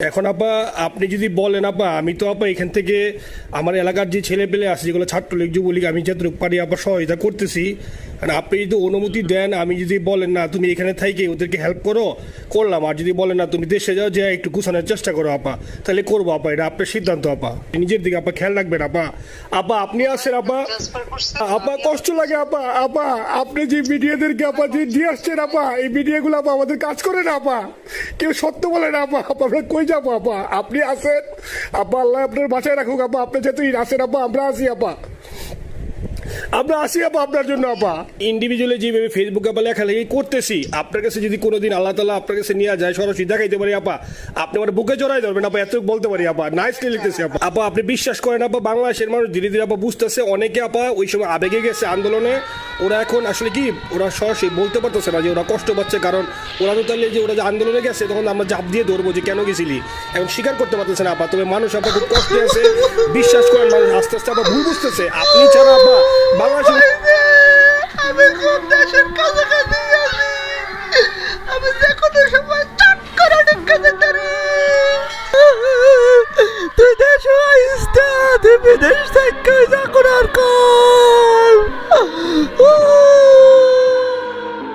এখন আপা আপনি যদি বলেন আপা আমি তো আপা এখান থেকে আমার এলাকার যে ছেলে পেলে আছে যেগুলো ছাত্রলীগ যুবলীগ আমি যতটুকু পারি আপা সহায়তা করতেছি আর আপনি যদি অনুমতি দেন আমি যদি বলেন না তুমি এখানে থাইকে ওদেরকে হেল্প করো করলাম। আর যদি বলেন না তুমি দেশে যাও যে একটু গুছানোর চেষ্টা করো আপা তাহলে করব আপা। এটা আপনার সিদ্ধান্ত আপা। নিজের দিকে আপা খেয়াল রাখবেন আপা। আপা আপনি আসেন আপা। আপা কষ্ট লাগে আপা। আপা আপনি যে মিডিয়াদেরকে আপা যে দিয়ে আসছেন আপা এই মিডিয়াগুলো আপা আমাদের কাজ করে না আপা। কেউ সত্য বলে না আপা আমরা কই যাব আপা আপনি আসেন। আপা আল্লাহ আপনার বাসায় রাখুক আপা আপনি যেহেতু আসেন আপা আমরা আসি আপা আমরা আসি আপা আপনার জন্য আপা ইন্ডিভিজুয়ালি যেভাবে ফেসবুকে আপা লেখালেখি করতেছি, আপনার কাছে যদি কোনোদিন আল্লাহ তালা আপনার কাছে নিয়ে যায়, সরাসরি দেখাইতে পারি আপা আপনি আমার বুকে জড়াই ধরবেন আপা এত বলতে পারি আপা নাইসলি লিখতেছি আপা আপা আপনি বিশ্বাস করেন আপা বাংলাদেশের মানুষ ধীরে ধীরে আপা বুঝতেছে, অনেকে আপা ওই সময় আবেগে গেছে আন্দোলনে। ওরা এখন আসলে কি, ওরা সরাসরি বলতে পারতেছে না যে ওরা কষ্ট পাচ্ছে কারণ ওরা তো তাহলে যে ওরা যে আন্দোলনে গেছে, তখন আমরা জাপ দিয়ে ধরবো যে কেন গেছিলি। এখন স্বীকার করতে পারতেছে না আপা, তবে মানুষ আপনার খুব কষ্ট আছে, বিশ্বাস করেন মানুষ, আস্তে আস্তে আবার ভুল বুঝতেছে। আপনি ছাড়া আপা বাংলাদেশ দেশ থেকে যা করার কর।